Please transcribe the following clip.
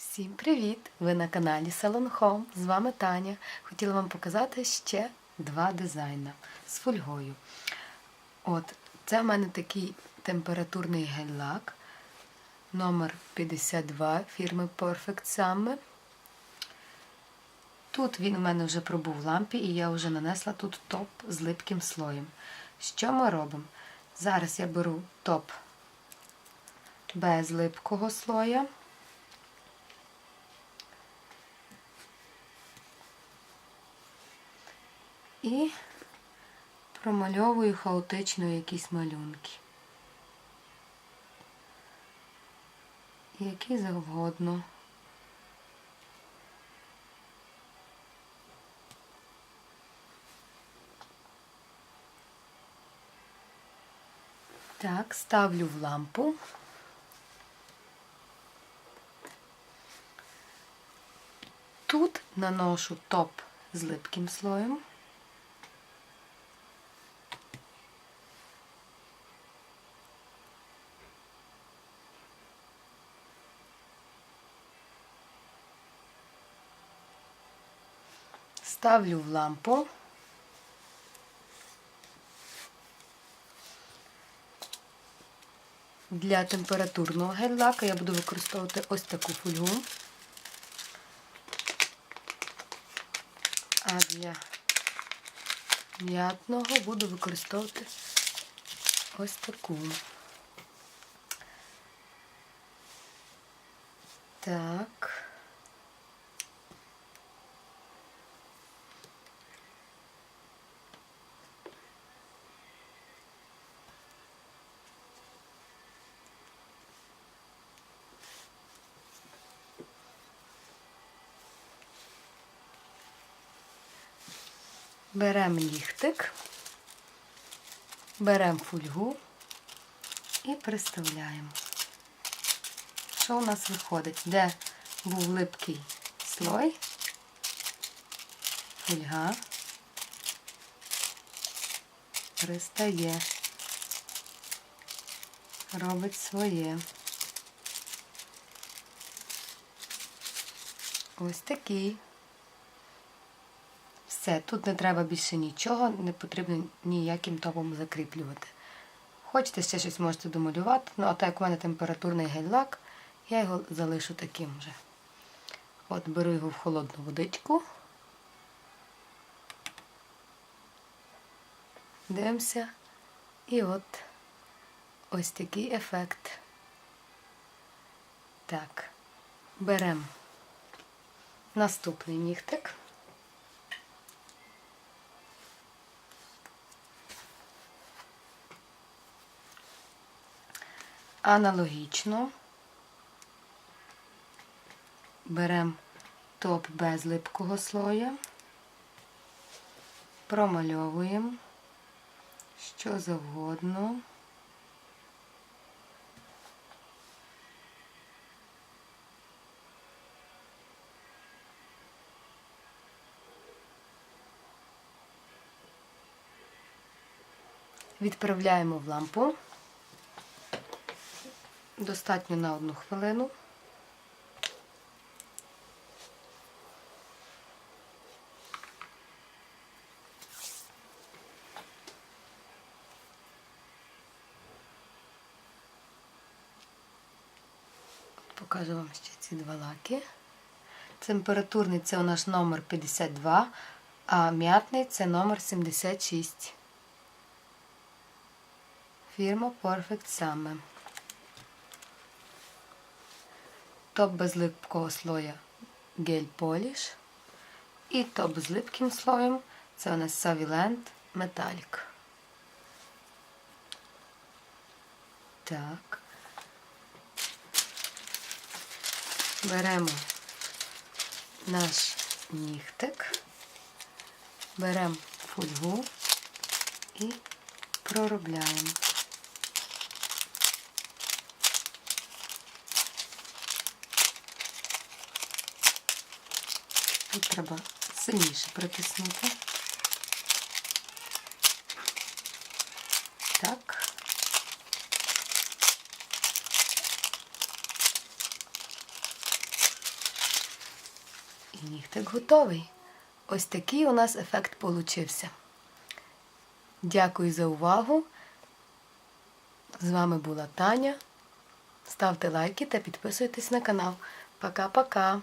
Всім привіт! Ви на каналі Salon Home. З вами Таня. Хотіла вам показати ще два дизайни з фольгою. От, це в мене такий температурний гель-лак номер 52 фірми Perfect Summer. Тут він у мене вже пробув в лампі, і я вже нанесла тут топ з липким слоєм. Що ми робимо? Зараз я беру топ без липкого слоя. І промальовую хаотично якісь малюнки. Які завгодно. Так, ставлю в лампу. Тут наношу топ з липким слоєм. Ставлю в лампу. Для температурного гель-лака я буду використовувати ось таку фольгу. А для м'ятного буду використовувати ось таку. Так. Беремо ліхтик, беремо фольгу і приставляємо. Що у нас виходить? Де був липкий слой, фольга пристає, робить своє. Ось такий. Все, тут не треба більше нічого, не потрібно ніяким топом закріплювати. Хочете ще щось можете домалювати, ну а так як у мене температурний гель-лак, я його залишу таким же. От беру його в холодну водичку. Дивимося. І от ось такий ефект. Так, беремо наступний нігтик. Аналогічно беремо топ без липкого слоя, промальовуємо що завгодно. Відправляємо в лампу. Достатньо на одну хвилину. Покажу вам ще ці два лаки. Температурний це у нас номер 52, а м'ятний це номер 76. Фірма Perfect Summer. Топ без липкого слоя гель Polish. І топ з липким слоєм це у нас Savilent Metallic. Так. Беремо наш нігтик, беремо фольгу і проробляємо. Тут треба сильніше притиснути. Так. І нігтик готовий. Ось такий у нас ефект получився. Дякую за увагу. З вами була Таня. Ставте лайки та підписуйтесь на канал. Пока-пока!